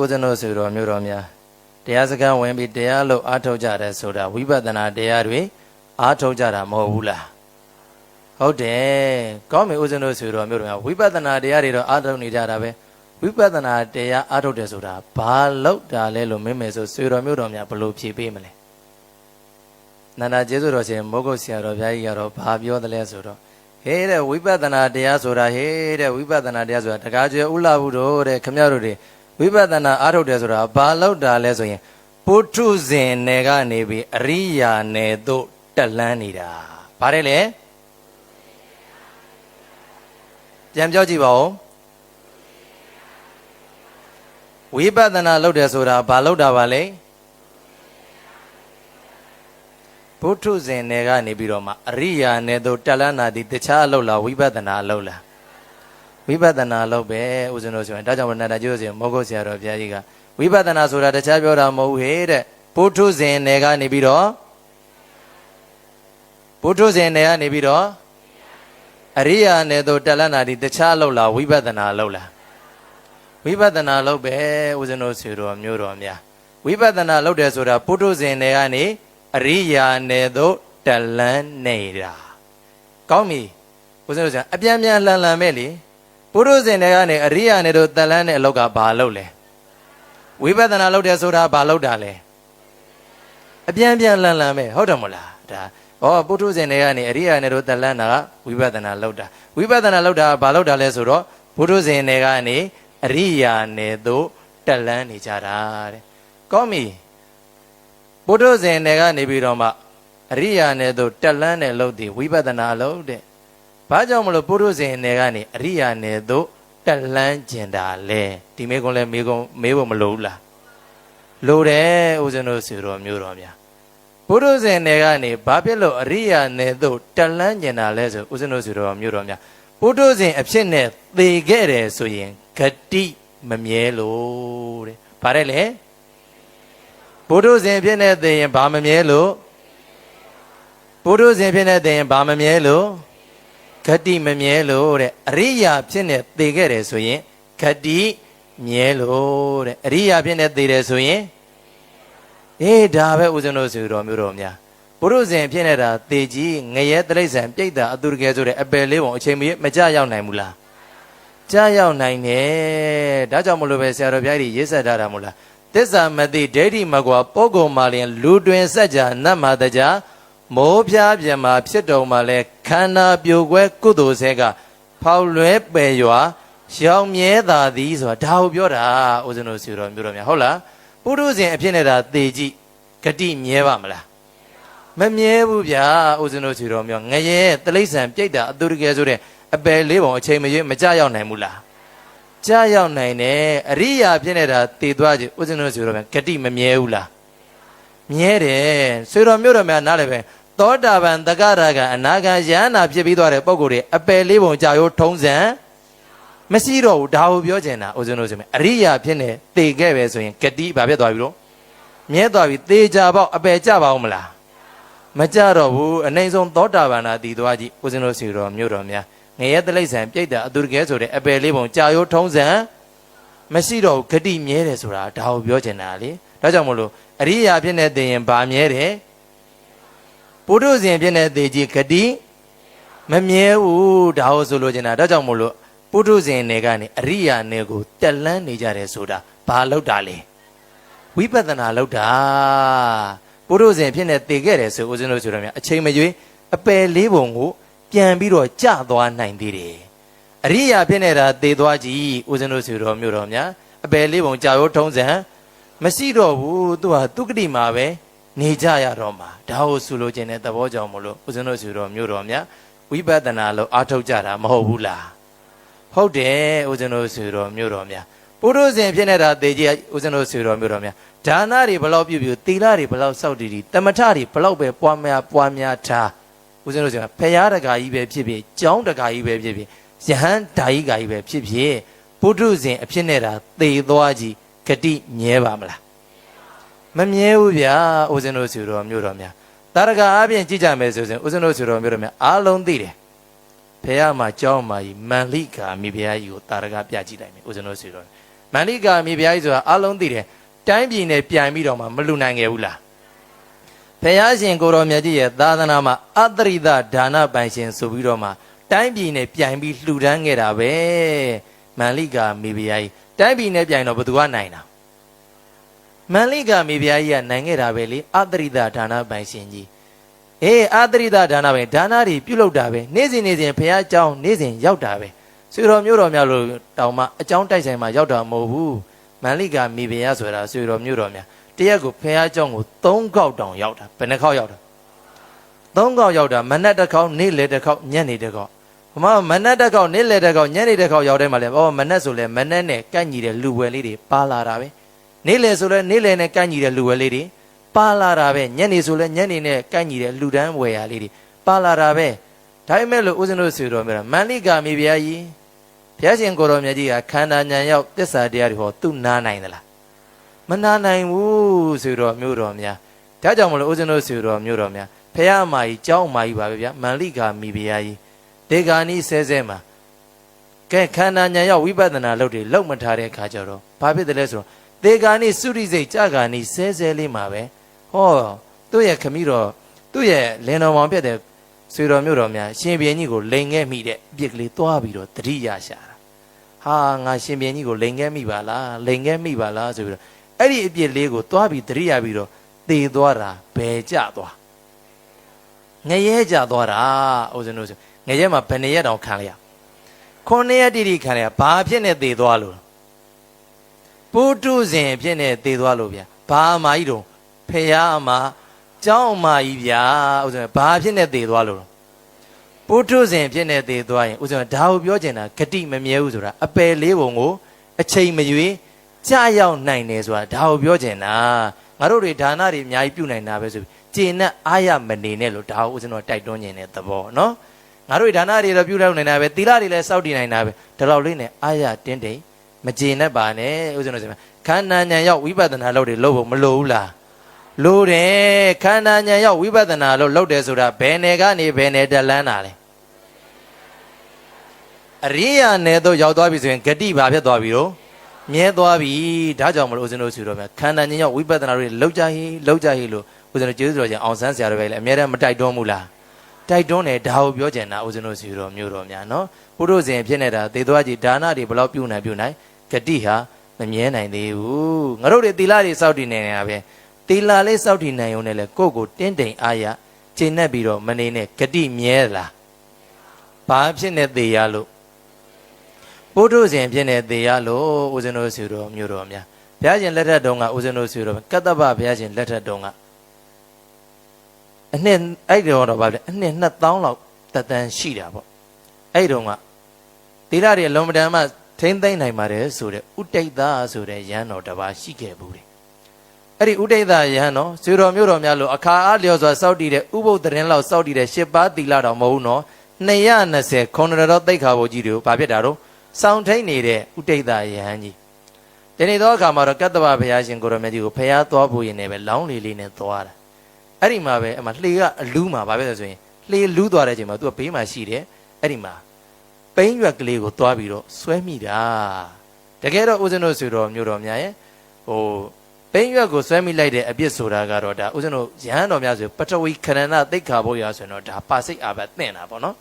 ဦးဇင်းတို့ဆိုတော်မျိုးတော်များတရားစခန်းဝင်ပြီးတရားလို့အားထုတ်ကြတယ်ဆိုတာဝိပဿနာတရားတွေအားထုတ်ကြတာမဟုတ်ဘူးလားဟုတ်တယ်ကောင်းပြီဦးဇင်းတို့ဆိုတော်မျိုးတော်များဝိပဿနာတရားတွေတော့အားထုတ်နေကြတာပဲဝိပဿနာတရားအားထုတ်တယ်ဆိုတာဘာလို့တာလဲလို့မင်းမယ်ဆိုဆွေတော်မျိုးတော်များဘယ်လိုဖြေပေးမလဲနန္ဒကျေးဇူးတော်ရှင်မိုးကုတ်ဆရာတော်ဘုရားကြီးကတော့ဘာပြောတယ်လဲဆိုတော့ဟဲတဲ့ဝိပဿနာတရားဆိုတာဟဲတဲ့ဝိပဿနာတရားဆိုတာတကားကျွဲဥလာဘူးတို့တဲ့ခမရတို့တွေ ဝိပဿနာအားထုတ်တယ်ဆိုတာဘာလို့တာလဲဆိုရင်ပုထုဇဉ်နယ်ကနေပြီးအရိယာနယ်သို့တက်လန်းနေတာဗါတယ်လေပြန်ပြောကြည့်ပါဦးဝိပဿနာလုပ်တယ်ဆိုတာဘာလုပ်တာပါလဲဘုထုဇဉ်နယ်ကနေပြီးတော့မှအရိယာနယ်သို့တက်လန်းတာဒီတခြားအလုပ်လားဝိပဿနာအလုပ်လား ဝိပဿနာအလုပ်ပဲဦးဇင်းတို့ဆိုရင်ဒါကြောင့်မနန္ဒကျိုးဆိုရင်မောဂုတ်ဆရာတော်ဘုရားကြီးကဝိပဿနာဆိုတာတခြားပြောတာမဟုတ်ဘူးဟဲ့တဲ့ဘုထုဇဉ်နယ်ကနေပြီးတော့ဘုထုဇဉ်နယ်ကနေပြီးတော့အရိယာနယ်သို့တက်လန်းတာဒီတခြားအလုပ်လားဝိပဿနာအလုပ်လားဝိပဿနာလုပ်ပဲဦးဇင်းတို့ဆွေတော်မျိုးတော်များဝိပဿနာလုပ်တယ်ဆိုတာပုထုဇဉ်တွေကနေအရိယာနယ်သို့တလန်းနေတာကောင်းပြီဦးဇင်းတို့ဆိုအပြန်ပြန်လှန်လှန်မဲ့လေ ပုထုဇဉ်တွေကနေအရိယာနယ်သို့တလန်းတဲ့အလောက်ကဘာလုပ်လဲဝိပဿနာလုပ်တယ်ဆိုတာဘာလုပ်တာလဲအပြန်ပြန်လှန်လှန်မဲ့ဟုတ်တယ်မလားဒါဩပုထုဇဉ်တွေကနေအရိယာနယ်သို့တလန်းတာဝိပဿနာလုပ်တာဝိပဿနာလုပ်တာဘာလုပ်တာလဲဆိုတော့ပုထုဇဉ်တွေကနေအရိယာနယ်သို့တက်လန်းနေကြတာတဲ့ကောင်းပြီပုထုဇဉ်တွေကနေပြီးတော့မှအရိယာနယ်သို့တက်လန်းတဲ့လို့ဒီဝိပဿနာလို့တဲ့ ဘာကြောင့်မလို့ပုထုဇဉ်တွေကနေအရိယာနယ်သို့တက်လန်းကျင်တာလဲဒီမေကုန်းလဲမေကုန်းမေးဖို့မလိုဘူးလားလိုတယ်ဦးဇင်းတို့ဆူတော်မျိုးတော်များပုထုဇဉ်တွေကနေဘာဖြစ်လို့အရိယာနယ်သို့တက်လန်းကျင်တာလဲဆိုဦးဇင်းတို့ဆူတော်မျိုးတော်များပုထုဇဉ်အဖြစ်နဲ့သေခဲ့တယ်ဆိုရင်ဂတိမမြဲလို့တဲ့။ဘာတဲ့လဲ။ဘုဒ္ဓဇင်ဖြစ်နေသိရင်ဘာမမြဲလို့ဘုဒ္ဓဇင်ဖြစ်နေသိရင်ဘာမမြဲလို့ ဂတိမမြဲလို့တဲ့အရိယာဖြစ်နေသိခဲ့တယ်ဆိုရင်ဂတိမြဲလို့တဲ့အရိယာဖြစ်နေသိတယ်ဆိုရင်အေးဒါပဲဦးဇင်းတို့ဆိုတော်မျိုးတော်များဘုရုဇင်ဖြစ်နေတာသေကြီးငရဲတိရစ္ဆာန်ပြိတ္တာအတုရကဲဆိုတဲ့အပယ်လေးပုံအချိန်မီမကြရောက်နိုင်ဘူးလားကြားရောက်နိုင်တယ်ဒါကြောင့်မလို့ပဲဆရာတော်ဘုရားကြီးရေးဆက်ထားတာမို့လားသစ္စာမသိဒိဋ္ဌိမကွာပုဂ္ဂိုလ်မှလျင်လူတွင်စัจ जा နတ်မာတကြ မိုးပြားပြန်မှာဖြစ်တော်မှာလဲခန္ဓာပြိုကွဲကုသိုလ်ဆဲကဖောက်လွဲပယ်ရွာရောင်မြဲသာသည်ဆိုတာဒါကိုပြောတာဦးဇင်းတို့ဆူတော်မျိုးတော်များဟုတ်လားပုထုဇဉ်အဖြစ်နဲ့ဒါသေကြည့်ဂတိမြဲပါမလားမမြဲဘူးဗျာဦးဇင်းတို့ဆူတော်မျိုးငရဲတလိษံပြိတ္တာအတုရကဲဆိုတဲ့အပယ်လေးပုံအချိန်မရွေးမကြရောက်နိုင်ဘူးလားကြရောက်နိုင်တယ်အရိယာဖြစ်နေတာတည်သွားကြဥစဉ်တို့ဆိုတော့ဂတိမမြဲဘူးလားမြဲတယ်ဆွေတော်မျိုးတော်များနားလည်းပဲ သောတာပန်တဂရကအနာဂံယန္နာဖြစ်ပြီးသွားတဲ့ပုံကိုယ်တွေအပယ်လေးပုံကြာရိုးထုံးစံမရှိတော့ဘူးဒါကိုပြောချင်တာဥစဉ်တို့ဆိုရင်အရိယာဖြစ်နေတည်ခဲ့ပဲဆိုရင်ဂတိဘာဖြစ်သွားပြီလို့မြဲသွားပြီသေချာပေါက်အပယ်ကြပါဦးမလားမကြတော့ဘူးအနိုင်ဆုံးသောတာပန်နာတည်သွားကြည့်ဥစဉ်တို့စီတော်မျိုးတော်များငရဲတလိษံပြိတ္တာအတုရကဲဆိုတဲ့အပယ်လေးပုံကြာရိုးထုံးစံမရှိတော့ဂတိမြဲတယ်ဆိုတာဒါကိုပြောချင်တာလေဒါကြောင့်မလို့အရိယာဖြစ်နေသိရင်ဗာမြဲတယ် ပုထုဇဉ်ဖြစ်နေသိကြီးဂတိမမြဲဘူးဒါကိုဆိုလိုချင်တာဒါကြောင့်မလို့ပုထုဇဉ်တွေကနေအရိယာနယ်ကိုတက်လန်းနေကြတယ်ဆိုတာဘာလောက်တာလဲဝိပဿနာလောက်တာပုထုဇဉ်ဖြစ်နေသိခဲ့တယ်ဆိုဦးဇင်းတို့ဆိုတော့များအချိန်မရွေးအပယ်လေးပုံကိုပြန်ပြီးတော့ကြသွားနိုင်သေးတယ်အရိယာဖြစ်နေတာသေသွားကြည်ဦးဇင်းတို့ဆိုတော်မျိုးတော်များအပယ်လေးပုံကြာရိုးထုံးစံမရှိတော့ဘူးသူဟာသူကတိမှာပဲ နေကြရတော့မှာဒါကိုဆိုလိုချင်တဲ့သဘောကြောင့်မလို့ဦးဇင်းတို့ဆိုတော်မျိုးတော်များဝိပဿနာလို့အားထုတ်ကြတာမဟုတ်ဘူးလားဟုတ်တယ်ဦးဇင်းတို့ဆိုတော်မျိုးတော်များပုရုဇဉ်ဖြစ်နေတာသေကြီးဦးဇင်းတို့ဆိုတော်မျိုးတော်များဒါနတွေဘလောက်ပြုပြုသီလတွေဘလောက်စောက်တည်တည်တမထတွေဘလောက်ပဲပွားများပွားများထားဦးဇင်းတို့ဆိုတာဖရာတကာကြီးပဲဖြစ်ဖြစ်ကျောင်းတကာကြီးပဲဖြစ်ဖြစ်ယဟန်ဓာကြီးကာကြီးပဲဖြစ်ဖြစ်ပုထုဇဉ်အဖြစ်နဲ့တာသေသွားကြီးဂတိမြဲပါမလား မမြဲဘူးဗျာဦးဇင်းတို့ဆိုတော်မျိုးတော်များတာရကအပြင်ကြည့်ကြမယ်ဆိုရင်ဦးဇင်းတို့ဆိုတော်မျိုးတော်များအားလုံးသိတယ်ဖရာမှာကျောင်းမှာကြီးမန်လိကာမိဖရာကြီးကိုတာရကပြကြည့်လိုက်မယ်ဦးဇင်းတို့ဆိုတော်မန္လိကာမြေပြားကြီးဆိုတာအလုံးသိတယ်တိုင်းပြည်နဲ့ပြိုင်ပြီးတော့မှမလူနိုင်ခဲ့ဘူးလားဖယားရှင်ကိုတော်မြတ်ကြီးရဲ့သာသနာမှာအတ္တရိတဒါနပိုင်ရှင်ဆိုပြီးတော့မှတိုင်းပြည်နဲ့ပြိုင်ပြီးလှူဒန်းခဲ့တာပဲမန္လိကာမြေပြားကြီးတိုင်းပြည်နဲ့ပြိုင်တော့ဘယ်သူကနိုင်တာ မန္လိကမေဘုရားကြီးကနိုင်ခဲ့တာပဲလေအသရိတာဒါနပိုင်ရှင်ကြီးအေးအသရိတာဒါနပဲဒါနတွေပြုလုပ်တာပဲနေ့စဉ်နေ့စဉ်ဘုရားအကြောင်းနေ့စဉ်ရောက်တာပဲဆွေတော်မျိုးတော်များလို့တောင်မှအကြောင်းတိုက်ဆိုင်မှာရောက်တာမဟုတ်ဘူးမန္လိကမေဘုရားဆိုတာဆွေတော်မျိုးတော်များတရက်ကိုဘုရားအကြောင်းကို၃ခေါက်တောင်ရောက်တာဘယ်နှခေါက်ရောက်တာ၃ခေါက်ရောက်တာမနက်တစ်ခေါက်နေ့လယ်တစ်ခေါက်ညနေတစ်ခေါက်မမနက်တစ်ခေါက်နေ့လယ်တစ်ခေါက်ညနေတစ်ခေါက်ရောက်တဲ့မှာလဲဩမနက်ဆိုလဲမနက်နဲ့ကန့်ညီတဲ့လူဝယ်လေးတွေပါလာတာပဲ နေ့လယ်ဆိုလဲနေ့လယ်နဲ့ကန့်ညီတဲ့လူဝယ်လေးတွေပါလာတာပဲညနေဆိုလဲညနေနဲ့ကန့်ညီတဲ့လူတန်းဝယ်ရလေးတွေပါလာတာပဲဒါပေမဲ့လို့ဦးဇင်းတို့ဆိုတော်မြတ်မန္လိကာမိဘုရားကြီးဘုရားရှင်ကိုတော်မြတ်ကြီးကခန္ဓာဉာဏ်ရောက်တစ္ဆာတရားတွေဟောသူနာနိုင်သလားမနာနိုင်ဘူးဆိုတော့မြို့တော်များဒါကြောင့်မလို့ဦးဇင်းတို့ဆိုတော့မြို့တော်များဖះအမကြီးကြောင်းအမကြီးပါပဲဗျာမန္လိကာမိဖုရားကြီးဒေဂာနီဆဲဆဲမှာကဲခန္ဓာဉာဏ်ရောက်ဝိပဿနာလုပ်တွေလောက်မထားတဲ့အခါကျတော့ဘာဖြစ်တယ်လဲဆိုတော့ ဒေဂာနီစုရိစိတ်ကြာဂာနီဆဲဆဲလေးမှာပဲဟောသူ့ရဲ့ခမီးတော်သူ့ရဲ့လင်တော်မောင်ပြတ်တဲ့ဆွေတော်မျိုးတော်များရှင်ဘီရင်ကြီးကိုလိန်ခဲ့မိတဲ့အပြစ်ကလေးတွားပြီးတော့တတိယရှာတာဟာငါရှင်ဘီရင်ကြီးကိုလိန်ခဲ့မိပါလားလိန်ခဲ့မိပါလားဆိုပြီးတော့အဲ့ဒီအပြစ်လေးကိုတွားပြီးတတိယပြီးတော့သေသွားတာဘယ်ကြသွားငရဲကြသွားတာဦးဇင်းတို့ဆိုငရဲမှာဘယ်နှစ်ရက်တောင်ခံလိုက်ရခုနှစ်ရက်တိတိခံလိုက်ရဘာဖြစ်နေသေသွားလို့ ပုထုဇဉ်ဖြစ်နေသေသွားလို့ဗျာဘာအမကြီးတော့ဖះအမကျောင်းအမကြီးဗျာဦးဇင်းဘာဖြစ်နေသေသွားလို့ပုထုဇဉ်ဖြစ်နေသေသွားရင်ဦးဇင်းဒါကိုပြောချင်တာဂတိမမြဲဘူးဆိုတာအပယ်လေးပုံကိုအချိန်မရွေးကြာရောက်နိုင်တယ်ဆိုတာဒါကိုပြောချင်တာငါတို့တွေဒါနတွေအများကြီးပြုနိုင်တာပဲဆိုပြီးကျေနပ်အားရမနေနဲ့လို့ဒါကိုဦးဇင်းတို့တိုက်တွန်းနေတဲ့သဘောနော်ငါတို့ဒါနတွေတော့ပြုလုပ်နိုင်တာပဲသီလတွေလည်းစောင့်တည်နိုင်တာပဲဒါတော့လေးနဲ့အားရတင်းတိမ် မကျေနပ်ပါနဲ့ဦးဇင်းတို့ဆိုမှာခန္ဓာဉာဏ်ရောက်ဝိပဿနာလုပ်တွေလုပ်ဖို့မလိုဘူးလားလိုတယ်ခန္ဓာဉာဏ်ရောက်ဝိပဿနာလို့လုပ်တယ်ဆိုတာဘယ်နယ်ကနေဘယ်နယ်တက်လန်းတာလဲအရိယာနယ်သို့ရောက်သွားပြီဆိုရင်ဂတိဘာဖြစ်သွားပြီတော့မြဲသွားပြီဒါကြောင့်မလို့ဦးဇင်းတို့ဆိုတော့မြခန္ဓာဉာဏ်ရောက်ဝိပဿနာတွေလောက်ကြဟိလောက်ကြဟိလို့ဦးဇင်းတို့ကျေးဇူးတော်ရှင်အောင်ဆန်းဆရာတွေပဲလေအများနဲ့မတိုက်တွန်းဘူးလား တိုက်တွန်းတယ်ဒါကိုပြောကြတာဦးဇင်းတို့စီတော်မျိုးတော်များနော်ဘုရုဇဉ်ဖြစ်နေတာသေသွားကြည်ဒါနတွေဘလောက်ပြုနိုင်ပြုနိုင်ဂတိဟာမမြဲနိုင်သေးဘူးငါတို့တွေသီလတွေစောင့်တည်နေနေတာပဲသီလလေးစောင့်တည်နိုင်ုံနဲ့လေကိုယ့်ကိုတင်းတိမ်အားရကျင့်내ပြီးတော့မနေနဲ့ဂတိမြဲလားဘာဖြစ်နေသေးရလို့ဘုဒ္ဓဇဉ်ဖြစ်နေသေးရလို့ဦးဇင်းတို့စီတော်မျိုးတော်များဘုရားရှင်လက်ထက်တုန်းကဦးဇင်းတို့စီတော်ကတ္တပဘုရားရှင်လက်ထက်တုန်းက အနှစ်အဲ့ဒီတော့ဗာဗျအနှစ်2000လောက်တတန်ရှိတာပေါ့အဲ့ဒီတော့ကသီလတွေအလုံးမတန်မှထိမ့်သိမ့်နိုင်ပါတယ်ဆိုတဲ့ဥတိတ်သာဆိုတဲ့ရဟန်းတော်တစ်ပါးရှိခဲ့ဘူးတယ်အဲ့ဒီဥတိတ်သာရဟန်းတော်ဇေတော်မျိုးတော်များလို့အခါအားလျော်စွာစောက်တည်တဲ့ဥပုသ်တရင်လောက်စောက်တည်တဲ့ရှစ်ပါးသီလတော်မဟုတ်နော်220ခုနှစ်တော်သိက္ခာဘုကြီးတွေကိုဗာဖြစ်တာတော့စောင့်ထိန်နေတဲ့ဥတိတ်သာယဟန်ကြီးဒီနေ့တော့အခါမှာတော့ကတ္တဗဘုရားရှင်ကိုရမေကြီးကိုဖျားသွားဖို့ရင်လည်းပဲလောင်းလေးလေးနဲ့သွားတာ အဲ့ဒီမှာပဲအမလှေကအလူးမှာဗာပဲဆိုရင်လှေလူးသွားတဲ့အချိန်မှာသူကဘေးမှာရှိတယ်အဲ့ဒီမှာပိန်းရွက်ကလေးကိုသွားပြီးတော့ဆွဲမိတာတကယ်တော့ဦးဇင်းတို့ဆိုတော်မျိုးတော်များရဲ့ဟိုပိန်းရွက်ကိုဆွဲမိလိုက်တဲ့အပြစ်ဆိုတာကတော့ဒါဦးဇင်းတို့ရဟန်းတော်များဆိုပထဝီခန္ဓာသိက္ခာဘုရားဆိုရင်တော့ဒါပါစိတ်အာဘတ်သင်တာပေါ့နော်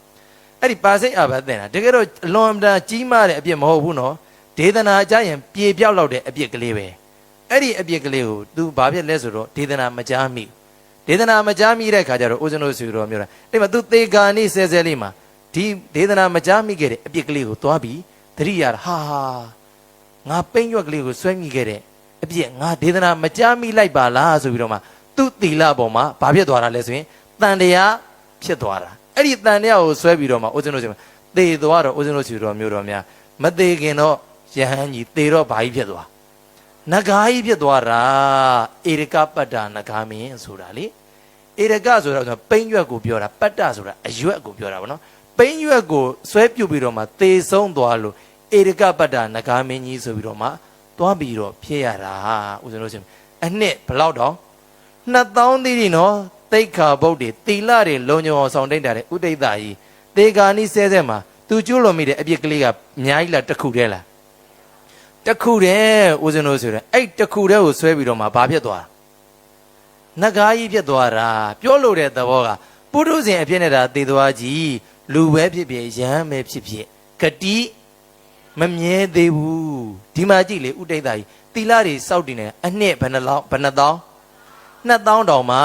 အဲ့ဒီပါစိတ်အာဘတ်သင်တာတကယ်တော့အလွန်အတန်ကြီးမားတဲ့အပြစ်မဟုတ်ဘူးနော်ဒေသနာကြရင်ပြေပြောက်လောက်တဲ့အပြစ်ကလေးပဲအဲ့ဒီအပြစ်ကလေးကို तू ဘာဖြစ်လဲဆိုတော့ဒေသနာမကြားမိ ဒေသနာမကြားမိတဲ့ခါကျတော့ဦးဇင်းတို့ဆိုတော်မျိုးတာအဲ့မှာ तू သေကာနိဆဲဆဲလေးမှာဒီဒေသနာမကြားမိခဲ့တဲ့အပြစ်ကလေးကိုသွားပြီးသတိရတာဟာငါပိမ့်ရွက်ကလေးကိုဆွဲမိခဲ့တဲ့အပြစ်ငါဒေသနာမကြားမိလိုက်ပါလားဆိုပြီးတော့မှသူ့တီလာပေါ်မှာဘာဖြစ်သွားတာလဲဆိုရင်တန်တရားဖြစ်သွားတာအဲ့ဒီတန်တရားကိုဆွဲပြီးတော့မှဦးဇင်းတို့ဆိုသေသွားတော့ဦးဇင်းတို့စီတော်မျိုးတော်များမသေးခင်တော့ယဟန်ကြီးသေတော့ဘာကြီးဖြစ်သွား နဂါကြီးဖြစ်သွားတာဧရကပတ္တနဂါမင်းဆိုတာလေဧရကဆိုတာကပိမ့်ရွက်ကိုပြောတာပတ္တဆိုတာအရွက်ကိုပြောတာဗောနော်ပိမ့်ရွက်ကိုဆွဲပြုတ်ပြီးတော့မှသေဆုံးသွားလို့ဧရကပတ္တနဂါမင်းကြီးဆိုပြီးတော့မှသွားပြီးတော့ဖြစ်ရတာဦးဇင်းတို့ရှင်အနှစ်ဘလောက်တော့2000သီးဒီနော်တိတ်ခါဘုတ်တွေတီလာတွေလုံညုံအောင်ဆောင်တိတ်တာတဲ့ဥဒိဋ္ဌာကြီးတေဂာနိဆဲဆဲမှာသူကျွလွန်မိတဲ့အပြစ်ကလေးကအများကြီးလားတစ်ခုတည်းလား တတစ်ခုတည်းဦးဇင်းတို့ဆိုရင်အဲ့တစ်ခုတည်းကိုဆွဲပြီးတော့မှဘာဖြစ်သွားနဂါကြီးဖြစ်သွားတာပြောလို့တဲ့သဘောကပုထုဇဉ်အဖြစ်နဲ့တာသေသွားကြီးလူပဲဖြစ်ဖြစ်ယဟန်ပဲဖြစ်ဖြစ်ဂတိမမြဲသေးဘူးဒီမှာကြည့်လေဥဒိဋ္ဌာကြီးသီလတွေစောက်တည်နေအနှစ်ဘယ်နှလောက်ဘယ်နှသောင်းနှစ်သောင်းတောင်မှ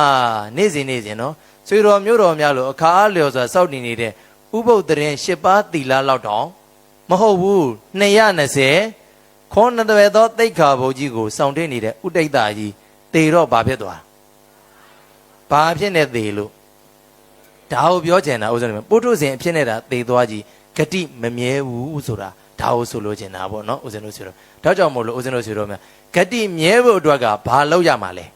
နေ့စဉ်နေ့စဉ်နော်ဆွေတော်မျိုးတော်များလို့အခါအားလျော်စွာစောက်တည်နေတဲ့ဥပုပ်တရင်၈ပါးသီလလောက်တောင်မဟုတ်ဘူး220 ခေါဏတွေသောတိတ်ခါဘုံကြီးကိုစောင့်တင်းနေတဲ့ဥဒိဋ္ဌာကြီးတေတော့ဘာဖြစ်သွားဘာဖြစ်နေသေးလို့ဒါကိုပြောချင်တာဥစ္စာတွေပုထုဇဉ်အဖြစ်နဲ့တာသေသွားကြီးဂတိမမြဲဘူးဆိုတာဒါကိုဆိုလိုချင်တာပေါ့နော်ဥစ္စာတို့ဆိုတော့ဒါကြောင့်မို့လို့ဥစ္စာတို့ဆိုတော့မြဂတိမြဲဖို့အတွက်ကဘာလောက်ရမှာလဲ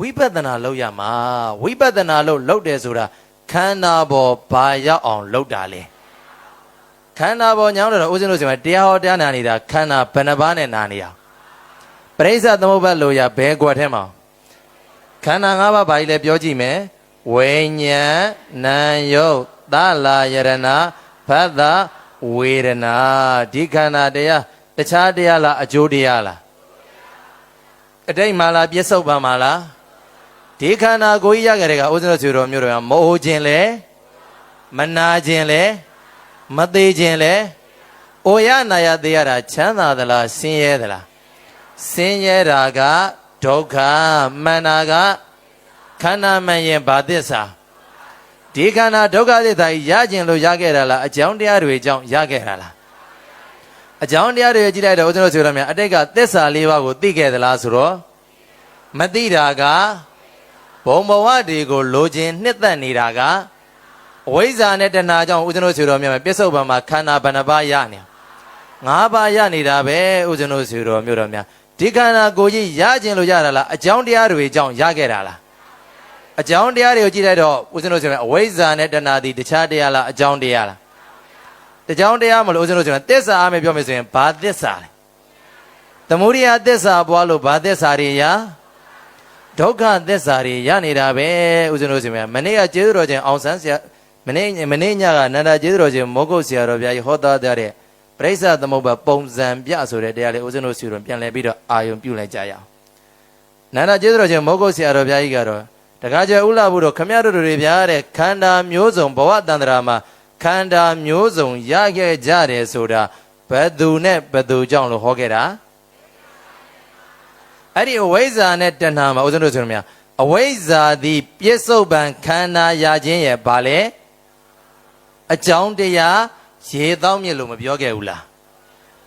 ဝိပဿနာလောက်ရမှာဝိပဿနာလို့လောက်တယ်ဆိုတာခန္ဓာပေါ်ဘာရောက်အောင်လောက်တာလဲ ခန္ဓာပေါ်ညောင်းတော့ဥစဉ်လို့ဆိုရင်တရားဟောတရားနာနေတာခန္ဓာဘယ်နှပါးနဲ့နာနေရပရိစ္ဆသမုပ္ပါလို့ရဘဲကွက်ထဲမှာခန္ဓာ၅ပါးဘာကြီးလဲပြောကြည့်မယ်ဝိညာဉ်နာယုတ်သလာယရဏဖတ်တာဝေဒနာဒီခန္ဓာတရားတခြားတရားလားအကျိုးတရားလားအတိတ်မှာလားပြစ္ဆုတ်ပါမှာလားဒီခန္ဓာကိုယ်ကြီးရခဲ့တဲ့ကဥစ္စရဆွေတော်မျိုးတော်ကမအိုခြင်းလဲမနာခြင်းလဲ မသေးခြင်းလဲအိုရနာရသေးရတာချမ်းသာသလားဆင်းရဲသလားဆင်းရဲတာကဒုက္ခမန္နာကခန္ဓာမှန်ရင်ဘာသစ္စာဒီခန္ဓာဒုက္ခသစ္စာကြီးရခြင်းလို့ရခဲ့တာလားအကြောင်းတရားတွေကြောင့်ရခဲ့တာလားအကြောင်းတရားတွေကြည့်လိုက်တော့ဦးဇင်းတို့ဆိုရမယ်အတိတ်ကသစ္စာလေးပါးကိုသိခဲ့သလားဆိုတော့မသိတာကဘုံဘဝတွေကိုလိုချင်နှစ်သက်နေတာက အဝိဇ္ဇာနဲ့တဏှာကြောင့်ဦးဇင်းတို့ဆိုတော်မြတ်မယ်ပြစ္ဆုတ်ပံမှာခန္ဓာဘဏ္ဍပါရနေငါးပါးရနေတာပဲဦးဇင်းတို့ဆိုတော်မြို့တော်များဒီခန္ဓာကိုယ်ကြီးရခြင်းလို့ရတာလားအကြောင်းတရားတွေကြောင့်ရခဲ့တာလားအကြောင်းတရားတွေကိုကြည့်လိုက်တော့ဦးဇင်းတို့ဆိုရင်အဝိဇ္ဇာနဲ့တဏှာဒီတခြားတရားလားအကြောင်းတရားလားတကြောင်းတရားမလို့ဦးဇင်းတို့ဆိုရင်သစ္စာအမေပြောမယ်ဆိုရင်ဘာသစ္စာလဲသမုဒိယသစ္စာပွားလို့ဘာသစ္စာတွေရာဒုက္ခသစ္စာတွေရနေတာပဲဦးဇင်းတို့ဆိုရင်မနေ့ကကျေးဇူးတော်ချင်းအောင်ဆန်းဆရာ မနေ့မနေ့ညကနန္ဒကျေးဇူးတော်ချင်းမောဂုတ်ဆရာတော်ဘုရားကြီးဟောသားတဲ့ပရိစ္ဆသမုပ္ပါပုံစံပြဆိုတဲ့တရားလေးဦးဇင်းတို့ဆီတော်ပြန်လဲပြီးတော့အာယုံပြုလိုက်ကြရအောင်နန္ဒကျေးဇူးတော်ချင်းမောဂုတ်ဆရာတော်ဘုရားကြီးကတော့တခါကျဥလာဘုတော်ခမရတို့တွေဗျာတဲ့ခန္ဓာမျိုးစုံဘဝတန္တရာမှာခန္ဓာမျိုးစုံရခဲ့ကြတယ်ဆိုတာဘယ်သူနဲ့ဘယ်သူကြောင့်လို့ဟောခဲ့တာအဲ့ဒီအဝိဇ္ဇာနဲ့တဏှာမှာဦးဇင်းတို့ဆိုရမြအဝိဇ္ဇာသည်ပြစ္ဆုတ်ပံခန္ဓာရခြင်းရဲ့ဘာလဲ အကြောင်းတရားရေတောင်းမြစ်လို့မပြောခဲ့ဘူးလား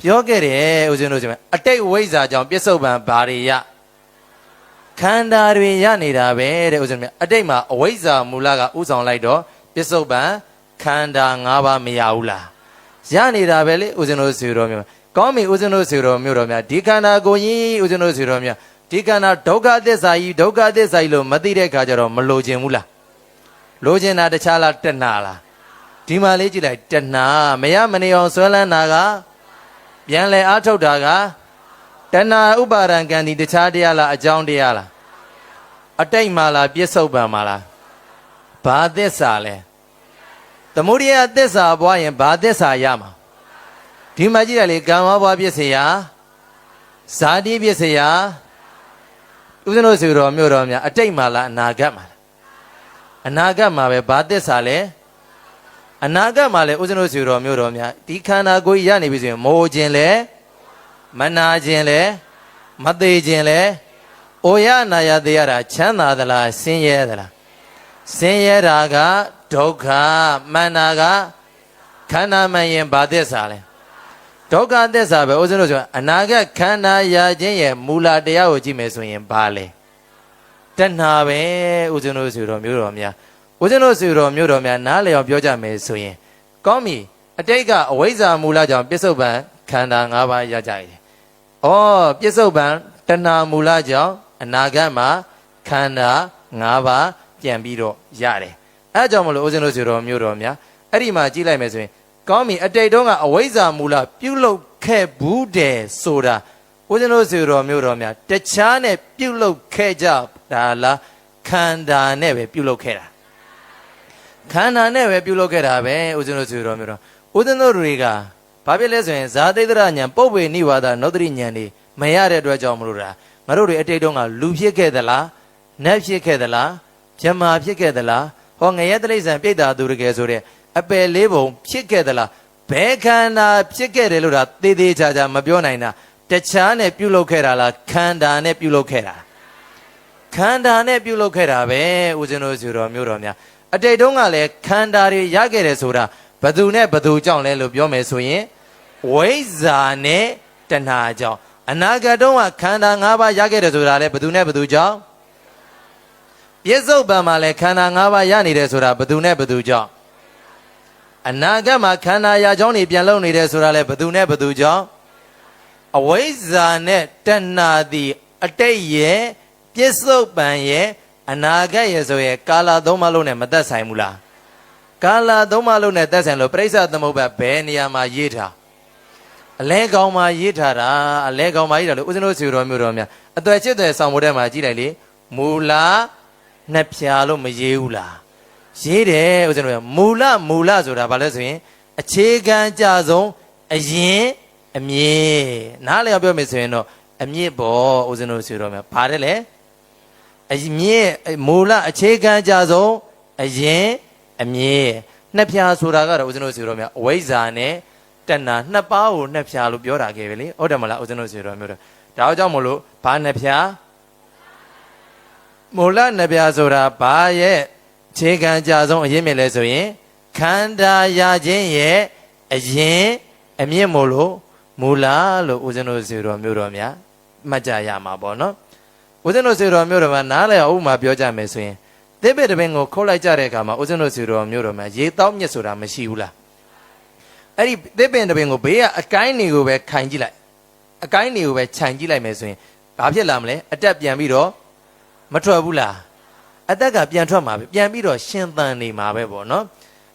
ပြောခဲ့တယ်ဦးဇင်းတို့ဆိုရမြအတိတ်ဝိဇ္ဇာကြောင့်ပြစ္ဆုတ်ပံဘာတွေရခန္ဓာတွေရနေတာပဲတဲ့ဦးဇင်းတို့အတိတ်မှာအဝိဇ္ဇာမူလကဥဆောင်လိုက်တော့ပြစ္ဆုတ်ပံခန္ဓာ၅ပါးမရဘူးလားရနေတာပဲလေဦးဇင်းတို့ဆွေတော်မျိုးကောင်းပြီဦးဇင်းတို့ဆွေတော်မျိုးတော်များဒီခန္ဓာကိုကြီးဦးဇင်းတို့ဆွေတော်များဒီခန္ဓာဒုက္ခသစ္စာကြီးဒုက္ခသစ္စာကြီးလို့မသိတဲ့ခါကျတော့မလိုချင်ဘူးလားလိုချင်တာတခြားလားတဏှာလား ဒီမှာလေးကြည့်လိုက်တဏှာမရမနေအောင်ဆွဲလန်းတာကပြန်လဲအားထုတ်တာကတဏှာဥပါဒံကံဒီတခြားတရားလားအကြောင်းတရားလားအတိတ်မှာလားပြစ္ဆုတ်ပံမှာလားဘာသစ္စာလဲသမုဒိယသစ္စာပွားရင်ဘာသစ္စာရမှာဒီမှာကြည့်ရလေကံမဘွားပြည့်စရာဇာတိပြည့်စရာဦးဇင်းတို့ဆိုတော်မြို့တော်များအတိတ်မှာလားအနာဂတ်မှာလားအနာဂတ်မှာပဲဘာသစ္စာလဲ အနာဂတ်မှာလဲဦးဇင်းတို့ဆိုတော်မြို့တော်များဒီခန္ဓာကိုယ်ရနေပြီဆိုရင်မိုးခြင်းလဲမနာခြင်းလဲမသေးခြင်းလဲအိုရနာရသေးရတာချမ်းသာသလားဆင်းရဲသလားဆင်းရဲတာကဒုက္ခမန္နာကခန္ဓာမှန်ရင်ဘာသစ္စာလဲဒုက္ခသစ္စာပဲဦးဇင်းတို့ဆိုအနာဂတ်ခန္ဓာရာခြင်းရဲ့မူလတရားကိုကြည့်မယ်ဆိုရင်ဘာလဲတဏှာပဲဦးဇင်းတို့ဆိုတော်မျိုးတော်များ ဦးဇင်းတို့ဆိုတော်မျိုးတော်များနားလည်အောင်ပြောကြမယ်ဆိုရင်ကောင်းပြီအတိတ်ကအဝိဇ္ဇာမူလကြောင့်ပြစ္ဆုတ်ပံခန္ဓာ၅ပါးရကြတယ်။ဩပြစ္ဆုတ်ပံတဏှာမူလကြောင့်အနာဂတ်မှာခန္ဓာ၅ပါးပြန်ပြီးတော့ရတယ်။အဲကြောင့်မလို့ဦးဇင်းတို့ဆိုတော်မျိုးတော်များအဲ့ဒီမှာကြည့်လိုက်မယ်ဆိုရင်ကောင်းပြီအတိတ်တုန်းကအဝိဇ္ဇာမူလပြုတ်လုခဲ့ဘူးတယ်ဆိုတာဦးဇင်းတို့ဆိုတော်မျိုးတော်များတခြားနဲ့ပြုတ်လုခဲ့ကြတာလားခန္ဓာနဲ့ပဲပြုတ်လုခဲ့တာ ခန္ဓာနဲ့ပဲပြုတ်လုခဲ့တာပဲဦးဇင်းတို့ဆိုတော်မျိုးတော်ဦးဇင်းတို့တွေကဘာဘာဖြစ်လဲဆိုရင်ဇာတိတ္တရညာပုပ်ဝေနိဝါဒနောတ္တိညာနေမရတဲ့အတွက်ကြောင့်မလို့လားငါတို့တွေအတိတ်တုန်းကလူဖြစ်ခဲ့သလားနတ်ဖြစ်ခဲ့သလားမြမာဖြစ်ခဲ့သလားဟောငရဲတိရစ္ဆာန်ပြိတ္တာသူတကယ်ဆိုတဲ့အပယ်လေးပုံဖြစ်ခဲ့သလားဘယ်ခန္ဓာဖြစ်ခဲ့တယ်လို့ဒါသေးသေးချာချာမပြောနိုင်တာတခြားနဲ့ပြုလုပ်ခဲ့တာလားခန္ဓာနဲ့ပြုလုပ်ခဲ့တာခန္ဓာနဲ့ပြုလုပ်ခဲ့တာပဲဦးဇင်းတို့ဆိုတော်မျိုးတော်များ အတိတ်တုန်းကလည်းခန္ဓာတွေရခဲ့တယ်ဆိုတာဘသူနဲ့ဘသူကြောင့်လဲလို့ပြောမယ်ဆိုရင်ဝိဇ္ဇာနဲ့တဏှာကြောင့်အနာဂတ်တုန်းကခန္ဓာ၅ပါးရခဲ့တယ်ဆိုတာလဲဘသူနဲ့ဘသူကြောင့်ပြစ္ဆုတ်ပံမှာလဲခန္ဓာ၅ပါးရနေတယ်ဆိုတာဘသူနဲ့ဘသူကြောင့်အနာဂတ်မှာခန္ဓာရာကြောင်းတွေပြန်လုံနေတယ်ဆိုတာလဲဘသူနဲ့ဘသူကြောင့်အဝိဇ္ဇာနဲ့တဏှာသည်အတိတ်ရဲ့ပြစ္ဆုတ်ပံရဲ့ အနာဂတ်ရဲ့ဆိုရဲ့ကာလသုံးပါးလုံးနဲ့မသက်ဆိုင်ဘူးလားကာလသုံးပါးလုံးနဲ့သက်ဆိုင်လို့ပြိဿသမုပ္ပါဘယ်နေရာမှာရေးထားအလဲကောင်မှာရေးထားတာအလဲကောင်မှာရေးထားလို့ဦးဇင်းတို့ဆွေတော်မျိုးတော်များအသွယ်ချစ်တဲ့ဆောင်မိုးထဲမှာကြည့်လိုက်လေမူလာနှစ်ဖြာလို့မရေးဘူးလားရေးတယ်ဦးဇင်းတို့မူလမူလဆိုတာဘာလဲဆိုရင် အခြေခံကြဆုံးအရင်အမြင့်နားလည်အောင်ပြောမယ်ဆိုရင်တော့အမြင့်ပေါ့ဦးဇင်းတို့ဆွေတော်များပါတယ်လေ အမြင့်မူလအခြေခံကြဆုံးအရင်အမြင့်နှစ်ဖြာဆိုတာကတော့ဦးဇင်းတို့ဆွေတော်များအဝိဇ္ဇာနဲ့တဏ္ဍာနှစ်ပါးကိုနှစ်ဖြာလို့ပြောတာခဲ့ပဲလေဟုတ်တယ်မလားဦးဇင်းတို့ဆွေတော်မျိုးတို့ဒါကြောင့်မလို့ဘာနှစ်ဖြာမူလနှစ်ဖြာဆိုတာဘာရဲ့အခြေခံကြဆုံးအရင်မြင့်လဲဆိုရင်ခန္ဓာရခြင်းရဲ့အရင်အမြင့်မို့လို့မူလာလို့ဦးဇင်းတို့ဆွေတော်မျိုးတော်များမှတ်ကြရမှာပေါ့နော် ဦးဇင်းတို့ဆွေတော်မျိုးတော်မှာနားလည်အောင်ဥပမာပြောကြမယ်ဆိုရင်သစ်ပင်တပင်ကိုခုတ်လိုက်ကြတဲ့အခါမှာဦးဇင်းတို့ဆွေတော်မျိုးတော်များရေတောက်မြစ်ဆိုတာမရှိဘူးလားအဲ့ဒီသစ်ပင်တပင်ကိုဘေးကအကိုင်းတွေကိုပဲခိုင်ကြည့်လိုက်အကိုင်းတွေကိုပဲခြံကြည့်လိုက်မယ်ဆိုရင်ဘာဖြစ်လာမလဲအတက်ပြန်ပြီးတော့မထွက်ဘူးလားအသက်ကပြန်ထွက်မှာပဲပြန်ပြီးတော့ရှင်သန်နေမှာပဲပေါ့နော်